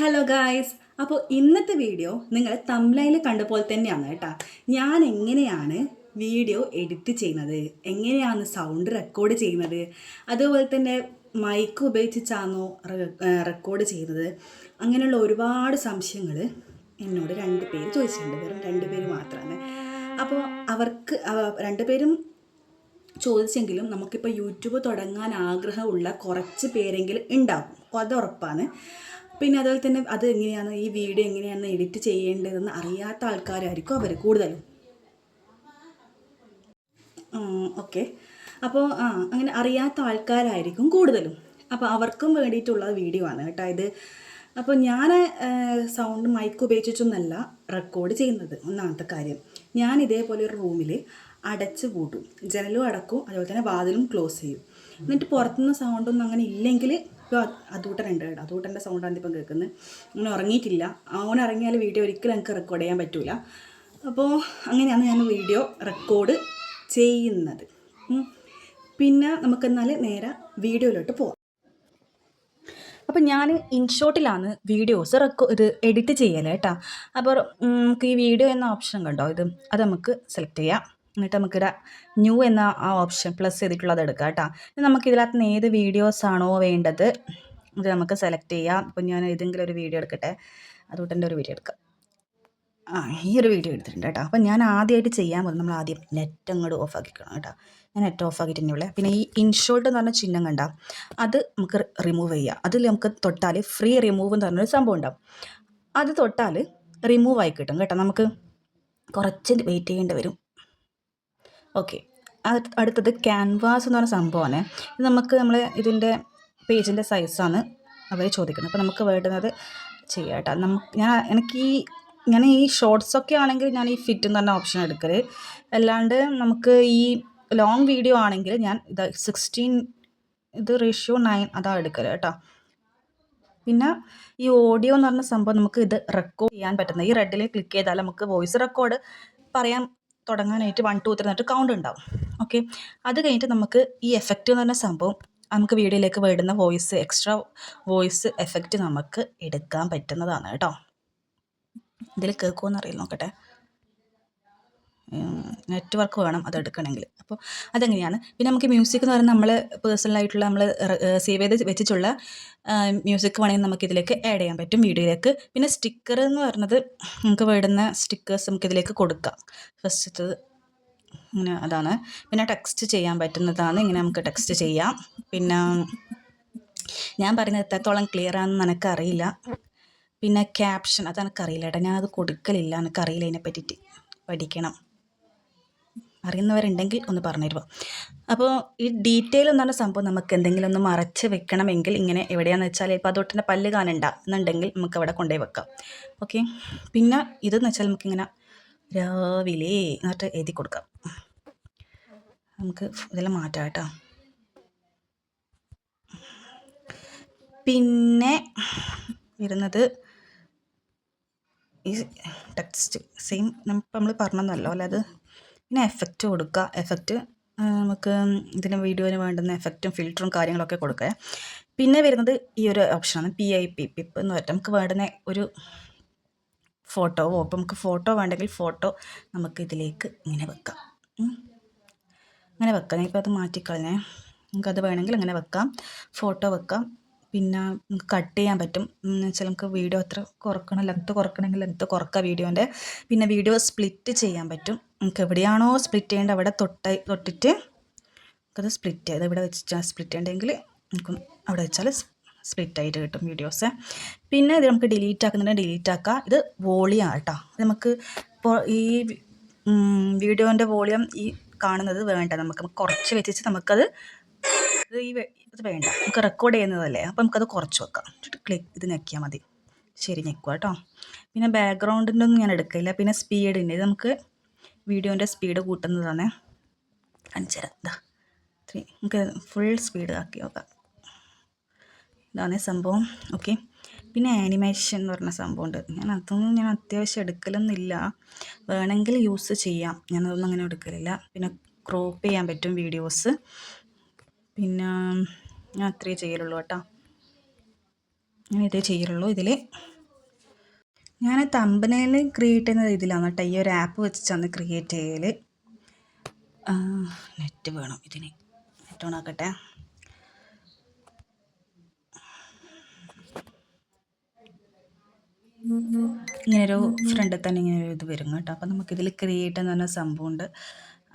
Hello guys അപ്പോൾ ഇന്നത്തെ video നിങ്ങൾ തമ്ലയിൽ കണ്ട പോലെ തന്നെയാണ് കേട്ടോ. ഞാൻ എങ്ങനെയാണ് വീഡിയോ എഡിറ്റ് ചെയ്യുന്നത്? എങ്ങനെയാണ് സൗണ്ട് റെക്കോർഡ് ചെയ്യുന്നത്? അതുപോലെ തന്നെ മൈക്ക് ഉപയോഗിച്ചാണോ റെക്കോർഡ് ചെയ്യുന്നത്? അങ്ങനെയുള്ള ഒരുപാട് സംശയങ്ങൾ എന്നോട് രണ്ട് പേര് ചോദിച്ചിട്ടുണ്ട്. വെറും രണ്ട് പേര് മാത്രമാണ് അപ്പോൾ അവർക്ക് രണ്ട് പേരും ചോദിച്ചെങ്കിലും നമുക്കിപ്പോൾ യൂട്യൂബ് തുടങ്ങാൻ ആഗ്രഹമുള്ള കുറച്ച് പേരെങ്കിലും ഉണ്ടാകും അത് പിന്നെ അതുപോലെ തന്നെ അത് എങ്ങനെയാണ്? ഈ വീഡിയോ എങ്ങനെയാണ് എഡിറ്റ് ചെയ്യേണ്ടതെന്ന് അറിയാത്ത ആൾക്കാരായിരിക്കും അവർ കൂടുതലും. ഓക്കെ അപ്പോൾ ആ അങ്ങനെ അറിയാത്ത ആൾക്കാരായിരിക്കും കൂടുതലും. അപ്പോൾ അവർക്കും വേണ്ടിയിട്ടുള്ള വീഡിയോ ആണ് കേട്ടോ ഇത്. അപ്പോൾ ഞാൻ സൗണ്ട് മൈക്ക് ഉപയോഗിച്ചിട്ടൊന്നല്ല റെക്കോർഡ് ചെയ്യുന്നത്. ഒന്നാമത്തെ കാര്യം. ഞാൻ ഇതേപോലെ ഒരു റൂമിൽ അടച്ച് പൂട്ടും. ജനലും അടക്കും അതുപോലെ തന്നെ വാതിലും ക്ലോസ് ചെയ്യും. എന്നിട്ട് പുറത്തുനിന്ന് സൗണ്ടൊന്നും അങ്ങനെ ഇല്ലെങ്കിൽ ഇപ്പോൾ അതൂട്ടനുണ്ട് കേട്ടോ. അതൂട്ടന്റെ സൗണ്ടാണ് ഇപ്പം കേൾക്കുന്നത് അങ്ങനെ ഉറങ്ങിയിട്ടില്ല. അവൻ ഇറങ്ങിയാൽ വീഡിയോ ഒരിക്കലും എനിക്ക് റെക്കോർഡ് ചെയ്യാൻ പറ്റില്ല അപ്പോൾ അങ്ങനെയാണ് ഞാൻ വീഡിയോ റെക്കോർഡ് ചെയ്യുന്നത്. പിന്നെ നമുക്കെന്നാൽ നേരെ വീഡിയോയിലോട്ട് പോവാം. അപ്പം ഞാൻ ഇൻഷോട്ടിലാണ് വീഡിയോസ് റെക്കോ ഇത് എഡിറ്റ് ചെയ്യൽ കേട്ടോ. അപ്പോൾ നമുക്ക് ഈ വീഡിയോ എന്ന ഓപ്ഷൻ കണ്ടോ? ഇത് അത് നമുക്ക് സെലക്ട് ചെയ്യാം. എന്നിട്ട് നമുക്ക് ന്യൂ എന്ന ആ ഓപ്ഷൻ പ്ലസ് ചെയ്തിട്ടുള്ളത് എടുക്കാം കേട്ടോ. നമുക്ക് ഇതിനകത്ത് നിന്ന് ഏത് വീഡിയോസാണോ വേണ്ടത് ഇത് നമുക്ക് സെലക്ട് ചെയ്യാം. അപ്പോൾ ഞാൻ ഏതെങ്കിലും ഒരു വീഡിയോ എടുക്കട്ടെ. അതുകൊണ്ട് എന്റെ ഒരു വീഡിയോ എടുക്കാം. ആ ഈ ഒരു വീഡിയോ എടുത്തിട്ടുണ്ട് കേട്ടോ. അപ്പോൾ ഞാൻ ആദ്യമായിട്ട് ചെയ്യാൻ പോകുന്നത് നമ്മൾ ആദ്യം നെറ്റ് അങ്ങോട്ട് ഓഫ് ആക്കിക്കണം കേട്ടോ. ഞാൻ നെറ്റ് ഓഫ് ആക്കിയിട്ട് തന്നെയുള്ളേ പിന്നെ ഈ ഇൻഷോട്ട് എന്ന് പറഞ്ഞ ചിഹ്നം കണ്ട അത് നമുക്ക് റിമൂവ് ചെയ്യാം. അതിൽ നമുക്ക് തൊട്ടാൽ ഫ്രീ റിമൂവ് എന്ന് പറഞ്ഞൊരു സംഭവം ഉണ്ടാവും. അത് തൊട്ടാൽ റിമൂവ് ആയി കിട്ടും കേട്ടോ. നമുക്ക് കുറച്ച് വെയിറ്റ് ചെയ്യേണ്ടി വരും. ഓക്കെ. അടുത്തത് ക്യാൻവാസ് എന്ന് പറഞ്ഞ സംഭവമാണ്. ഇത് നമുക്ക് നമ്മൾ ഇതിന്റെ പേജിന്റെ സൈസാണ് അവർ ചോദിക്കുന്നത്. അപ്പോൾ നമുക്ക് വേണ്ടുന്നത് ചെയ്യാം കേട്ടോ. നമുക്ക് ഞാൻ എനിക്ക് ഈ ഞാൻ ഈ ഷോർട്സ് ഒക്കെ ആണെങ്കിൽ ഞാൻ ഈ ഫിറ്റ് എന്ന് പറഞ്ഞ ഓപ്ഷൻ എടുക്കൽ അല്ലാണ്ട് നമുക്ക് ഈ ലോങ് വീഡിയോ ആണെങ്കിൽ ഞാൻ ഇത് സിക്സ്റ്റീൻ ഇത് റേഷ്യോ നയൻ അതാ എടുക്കൽ കേട്ടോ. പിന്നെ ഈ ഓഡിയോ എന്ന് പറഞ്ഞ സംഭവം നമുക്ക് ഇത് റെക്കോർഡ് ചെയ്യാൻ പറ്റുന്നത്. ഈ റെഡിൽ ക്ലിക്ക് ചെയ്താൽ നമുക്ക് വോയിസ് റെക്കോർഡ് പറയാൻ തുടങ്ങാനായിട്ട് വൺ ടു ത്രീ എന്നിട്ട് കൗണ്ട് ഉണ്ടാവും. ഓക്കെ അത് കഴിഞ്ഞിട്ട് നമുക്ക് ഈ എഫക്റ്റ് എന്ന് പറഞ്ഞ സംഭവം നമുക്ക് വീഡിയോയിലേക്ക് വരുന്ന വോയിസ് എക്സ്ട്രാ വോയിസ് എഫക്റ്റ് നമുക്ക് എടുക്കാൻ പറ്റുന്നതാണ് കേട്ടോ. ഇതിൽ കേൾക്കുമെന്ന് അറിയില്ല നെറ്റ്വർക്ക് വേണം അത് എടുക്കണമെങ്കിൽ. അപ്പോൾ അതെങ്ങനെയാണ്? പിന്നെ നമുക്ക് മ്യൂസിക് എന്ന് പറയുന്നത് നമ്മൾ പേഴ്സണലായിട്ടുള്ള നമ്മൾ സേവ് ചെയ്ത് വെച്ചിട്ടുള്ള മ്യൂസിക് വേണമെങ്കിൽ നമുക്ക് ഇതിലേക്ക് ആഡ് ചെയ്യാൻ പറ്റും വീഡിയോയിലേക്ക്. പിന്നെ സ്റ്റിക്കർ എന്ന് പറയുന്നത് നമുക്ക് വേടുന്ന സ്റ്റിക്കേഴ്സ് നമുക്ക് ഇതിലേക്ക് കൊടുക്കാം. ഫസ്റ്റത്തത് ഇങ്ങനെ അതാണ്. പിന്നെ ടെക്സ്റ്റ് ചെയ്യാൻ പറ്റുന്നതാണ്. ഇങ്ങനെ നമുക്ക് ടെക്സ്റ്റ് ചെയ്യാം. പിന്നെ ഞാൻ പറയുന്നത് എത്രത്തോളം ക്ലിയർ ആണെന്ന് എനിക്കറിയില്ല. പിന്നെ ക്യാപ്ഷൻ അത് എനിക്കറിയില്ല ഏട്ടാ ഞാനത് കൊടുക്കലില്ല. എനിക്കറിയില്ല അതിനെ പറ്റിയിട്ട് പഠിക്കണം. അറിയുന്നവരുണ്ടെങ്കിൽ ഒന്ന് പറഞ്ഞു തരുമോ അപ്പോൾ ഈ ഡീറ്റെയിൽ എന്ന് പറഞ്ഞ സംഭവം നമുക്ക് എന്തെങ്കിലും ഒന്ന് മറച്ച് വെക്കണമെങ്കിൽ ഇങ്ങനെ എവിടെയാണെന്ന് വെച്ചാൽ ഇപ്പോൾ അതോട്ടിന്റെ പല്ല് കാണണ്ട എന്നുണ്ടെങ്കിൽ നമുക്ക് അവിടെ കൊണ്ടുപോയി വെക്കാം. ഓക്കെ? പിന്നെ ഇതെന്ന് വെച്ചാൽ നമുക്കിങ്ങനെ രാവിലെ എന്നിട്ട് എഴുതി കൊടുക്കാം. നമുക്ക് ഇതെല്ലാം മാറ്റാം കേട്ടോ. പിന്നെ വരുന്നത് ഈ ടെക്സ്റ്റ് സെയിം നമ്മൾ പറഞ്ഞല്ലോ അല്ലാതെ പിന്നെ എഫക്റ്റ് കൊടുക്കുക. എഫക്റ്റ് നമുക്ക് ഇതിന് വീഡിയോന് വേണ്ടുന്ന എഫക്റ്റും ഫിൽറ്ററും കാര്യങ്ങളൊക്കെ കൊടുക്കുക. പിന്നെ വരുന്നത് ഈ ഒരു ഓപ്ഷനാണ് പി ഐ പി പിപ്പ് എന്ന് പറഞ്ഞാൽ നമുക്ക് വേണ്ടുന്ന ഒരു ഫോട്ടോവോ ഇപ്പം നമുക്ക് ഫോട്ടോ വേണ്ടെങ്കിൽ ഫോട്ടോ നമുക്ക് ഇതിലേക്ക് ഇങ്ങനെ വെക്കാം. അങ്ങനെ വെക്കാം. ഇപ്പോൾ അത് മാറ്റിക്കളഞ്ഞേ നമുക്കത് വേണമെങ്കിൽ അങ്ങനെ വെക്കാം. ഫോട്ടോ വെക്കാം. പിന്നെ നമുക്ക് കട്ട് ചെയ്യാൻ പറ്റും. എന്ന് വെച്ചാൽ നമുക്ക് വീഡിയോ അത്ര കുറക്കണം ലെങ്ത്ത് കുറക്കണമെങ്കിൽ ലെങ്ത്ത് കുറക്കാം വീഡിയോന്റെ. പിന്നെ വീഡിയോ സ്പ്ലിറ്റ് ചെയ്യാൻ പറ്റും. നമുക്ക് എവിടെയാണോ സ്പ്ലിറ്റ് ചെയ്യേണ്ടത് അവിടെ തൊട്ട തൊട്ടിട്ട് നമുക്കത് സ്പ്ലിറ്റ് ചെയ്ത് ഇവിടെ വെച്ച് സ്പ്ലിറ്റ് ചെയ്യേണ്ടതെങ്കിൽ നമുക്ക് അവിടെ വെച്ചാൽ സ്പ്ലിറ്റ് ആയിട്ട് കിട്ടും വീഡിയോസ് പിന്നെ ഇത് നമുക്ക് ഡിലീറ്റ് ആക്കുന്നുണ്ടെങ്കിൽ ഡിലീറ്റ് ആക്കുക ഇത് വോളിയം കേട്ടോ. നമുക്ക് ഇപ്പോൾ ഈ വീഡിയോന്റെ വോളിയം ഈ കാണുന്നത് വേണ്ട. നമുക്ക് കുറച്ച് വെച്ചിട്ട് നമുക്കത് ഇത് ഈ ഇത് വേണ്ട. നമുക്ക് റെക്കോർഡ് ചെയ്യുന്നതല്ലേ. അപ്പോൾ നമുക്കത് കുറച്ച് വെക്കാം. ക്ലിക്ക് ഇത് ഞെക്കിയാൽ മതി. ശരി ഞെക്കുക കേട്ടോ. പിന്നെ ബാക്ക്ഗ്രൗണ്ടിന്റെ ഒന്നും ഞാൻ എടുക്കില്ല പിന്നെ സ്പീഡിന്റെ ഇത് നമുക്ക് വീഡിയോന്റെ സ്പീഡ് കൂട്ടുന്നതാണ്. അഞ്ചര. ത്രീ നമുക്ക് ഫുൾ സ്പീഡ് ആക്കി നോക്കാം. ഇതാണ് സംഭവം. ഓക്കെ പിന്നെ ആനിമേഷൻ എന്ന് പറഞ്ഞ സംഭവമുണ്ട്. ഞാൻ അതൊന്നും ഞാൻ അത്യാവശ്യം എടുക്കലൊന്നുമില്ല. വേണമെങ്കിൽ യൂസ് ചെയ്യാം. ഞാനതൊന്നും അങ്ങനെ എടുക്കലില്ല. പിന്നെ ക്രോപ്പ് ചെയ്യാൻ പറ്റും വീഡിയോസ് പിന്നെ ഞാൻ അത്രയേ ചെയ്യലുള്ളൂ കേട്ടോ. ഞാൻ ഇതേ ചെയ്യലുള്ളൂ ഇതിൽ ഞാൻ തമ്പനയിൽ ക്രിയേറ്റ് ചെയ്യുന്നത് ഇതിലാണ് കേട്ടോ ഈ ഒരു ആപ്പ് വെച്ചാണ് ക്രിയേറ്റ് ചെയ്യൽ നെറ്റ് വേണം ഇതിന്. നെറ്റ് ഓൺ ആക്കട്ടെ ഇങ്ങനൊരു ഫ്രണ്ടിൽ തന്നെ ഇങ്ങനെ ഒരു ഇത് വരും കേട്ടോ. അപ്പോൾ നമുക്കിതിൽ ക്രിയേറ്റ് എന്ന് പറഞ്ഞ സംഭവമുണ്ട്.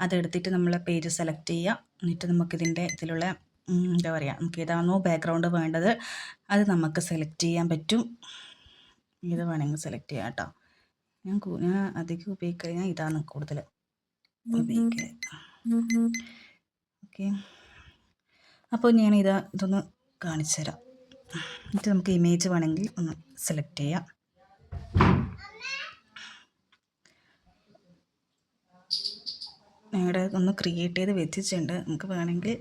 അതെടുത്തിട്ട് നമ്മൾ പേജ് സെലക്ട് ചെയ്യുക എന്നിട്ട് നമുക്കിതിന്റെ ഇതിലുള്ള എന്താ പറയുക നമുക്ക് ഏതാണോ ബാക്ക്ഗ്രൗണ്ട് വേണ്ടത് അത് നമുക്ക് സെലക്ട് ചെയ്യാൻ പറ്റും. ഇത് വേണമെങ്കിൽ സെലക്ട് ചെയ്യാം കേട്ടോ. ഞാൻ ഞാൻ അധികം ഉപയോഗിക്കുക ഞാൻ ഇതാണ് കൂടുതൽ ഓക്കെ അപ്പോൾ ഞാൻ ഇത് ഇതൊന്ന് കാണിച്ചു തരാം. എന്നിട്ട് നമുക്ക് ഇമേജ് വേണമെങ്കിൽ ഒന്ന് സെലക്ട് ചെയ്യാം. ഞങ്ങളുടെ ഒന്ന് ക്രിയേറ്റ് ചെയ്ത് വെച്ചിട്ടുണ്ട്. നമുക്ക് വേണമെങ്കിൽ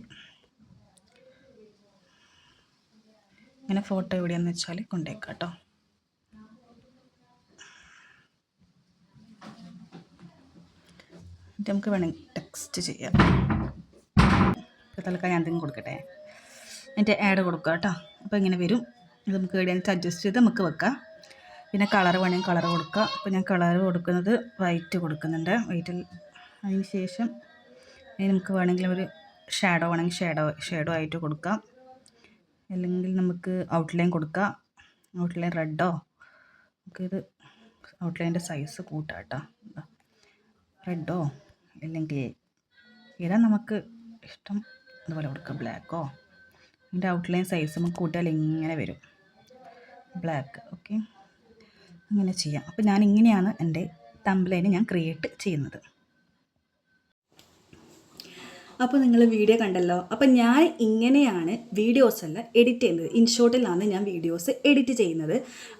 ഇങ്ങനെ ഫോട്ടോ എവിടെയാണെന്ന് വെച്ചാൽ കൊണ്ടേക്കാം കേട്ടോ. എന്നിട്ട് നമുക്ക് വേണമെങ്കിൽ ടെക്സ്റ്റ് ചെയ്യാം. തൽക്കാലം ഞാൻ എന്തെങ്കിലും കൊടുക്കട്ടെ? എന്നിട്ട് ആഡ് കൊടുക്കുക കേട്ടോ. അപ്പോൾ ഇങ്ങനെ വരും. ഇത് നമുക്ക് എവിടെയാണെന്ന് അഡ്ജസ്റ്റ് ചെയ്ത് നമുക്ക് വെക്കാം. പിന്നെ കളർ വേണമെങ്കിൽ കളർ കൊടുക്കുക. അപ്പോൾ ഞാൻ കളർ കൊടുക്കുന്നത് വൈറ്റ് കൊടുക്കുന്നുണ്ട്. വൈറ്റിൽ അതിന് ശേഷം ഇനി നമുക്ക് വേണമെങ്കിൽ ഒരു ഷാഡോ വേണമെങ്കിൽ ഷാഡോ ഷാഡോ ആയിട്ട് കൊടുക്കാം. അല്ലെങ്കിൽ നമുക്ക് ഔട്ട്ലൈൻ കൊടുക്കാം. ഔട്ട്ലൈൻ റെഡോ നമുക്കിത് ഔട്ട്ലൈന്റെ സൈസ് കൂട്ടാം കേട്ടോ. റെഡോ അല്ലെങ്കിൽ ഏതാ നമുക്ക് ഇഷ്ടം? അതുപോലെ കൊടുക്കാം. ബ്ലാക്കോ അതിന്റെ ഔട്ട്ലൈൻ സൈസ് നമുക്ക് കൂട്ടിയാൽ ഇങ്ങനെ വരും. ബ്ലാക്ക് ഓക്കെ അങ്ങനെ ചെയ്യാം. അപ്പോൾ ഞാൻ ഇങ്ങനെയാണ് എന്റെ തമ്പ്ലൈന് ഞാൻ ക്രിയേറ്റ് ചെയ്യുന്നത്. അപ്പോൾ നിങ്ങൾ വീഡിയോ കണ്ടല്ലോ. അപ്പോൾ ഞാൻ ഇങ്ങനെയാണ് വീഡിയോസ് എല്ലാം എഡിറ്റ് ചെയ്യുന്നത്. ഇൻഷോട്ടിലാണ് ഞാൻ വീഡിയോസ് എഡിറ്റ് ചെയ്യുന്നത്.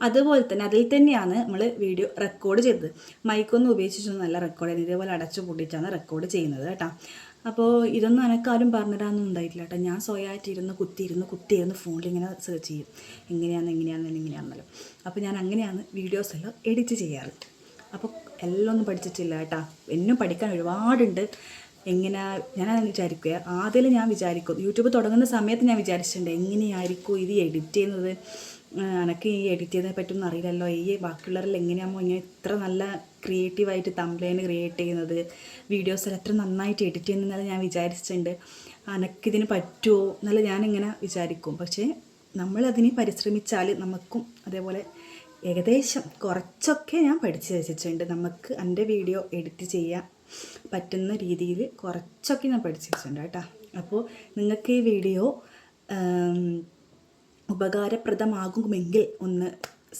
അതുപോലെ തന്നെ അതിൽ തന്നെയാണ് നമ്മൾ വീഡിയോ റെക്കോർഡ് ചെയ്തത്. മൈക്കൊന്നും ഉപയോഗിച്ചിട്ടൊന്നുമല്ല റെക്കോർഡ് ചെയ്യുന്നത് ഇതേപോലെ അടച്ചു പൊട്ടിച്ചാണ് റെക്കോർഡ് ചെയ്യുന്നത് കേട്ടോ. അപ്പോൾ ഇതൊന്നും എനക്കാരും പറഞ്ഞിടാനൊന്നും ഉണ്ടായിട്ടില്ല കേട്ടോ. ഞാൻ സ്വയമായിട്ട് ഇരുന്ന് കുത്തിയിരുന്ന് കുത്തിയിരുന്ന് ഫോണിൽ ഇങ്ങനെ സെർച്ച് ചെയ്യും. എങ്ങനെയാണ് എങ്ങനെയാണെന്ന് എങ്ങനെയാണെന്നല്ലോ അപ്പോൾ ഞാൻ അങ്ങനെയാണ് വീഡിയോസ് എല്ലാം എഡിറ്റ് ചെയ്യാറ്. അപ്പോൾ എല്ലാം ഒന്നും പഠിച്ചിട്ടില്ല കേട്ടോ. എന്നും പഠിക്കാൻ ഒരുപാടുണ്ട്. എങ്ങനെ ഞാനതാണ് വിചാരിക്കുക ആദ്യം ഞാൻ വിചാരിക്കും യൂട്യൂബ് തുടങ്ങുന്ന സമയത്ത് ഞാൻ വിചാരിച്ചിട്ടുണ്ട് എങ്ങനെയായിരിക്കും ഇത് എഡിറ്റ് ചെയ്യുന്നത്? എനിക്ക് ഈ എഡിറ്റ് ചെയ്തതിനെ പറ്റുമെന്ന് അറിയില്ലല്ലോ. ഈ ബാക്കിയുള്ളവരിൽ എങ്ങനെയാകുമ്പോൾ ഇങ്ങനെ ഇത്ര നല്ല ക്രിയേറ്റീവായിട്ട് തമ്പ്ലൈൻ ക്രിയേറ്റ് ചെയ്യുന്നത്? വീഡിയോസിൽ എത്ര നന്നായിട്ട് എഡിറ്റ് ചെയ്യുന്നത് ഞാൻ വിചാരിച്ചിട്ടുണ്ട്. എനിക്കിതിന് പറ്റുമോ എന്നല്ല ഞാനിങ്ങനെ വിചാരിക്കും. പക്ഷേ നമ്മളതിന് പരിശ്രമിച്ചാൽ നമുക്കും അതേപോലെ ഏകദേശം കുറച്ചൊക്കെ ഞാൻ പഠിച്ചു വെച്ചിട്ടുണ്ട്. നമുക്ക് എന്റെ വീഡിയോ എഡിറ്റ് ചെയ്യാൻ പറ്റുന്ന രീതിയിൽ കുറച്ചൊക്കെ ഞാൻ പഠിച്ചു വെച്ചിട്ടുണ്ട് കേട്ടോ. അപ്പോൾ നിങ്ങൾക്ക് ഈ വീഡിയോ ഉപകാരപ്രദമാകുമെങ്കിൽ ഒന്ന്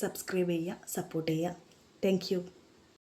സബ്സ്ക്രൈബ് ചെയ്യുക സപ്പോർട്ട് ചെയ്യുക. താങ്ക്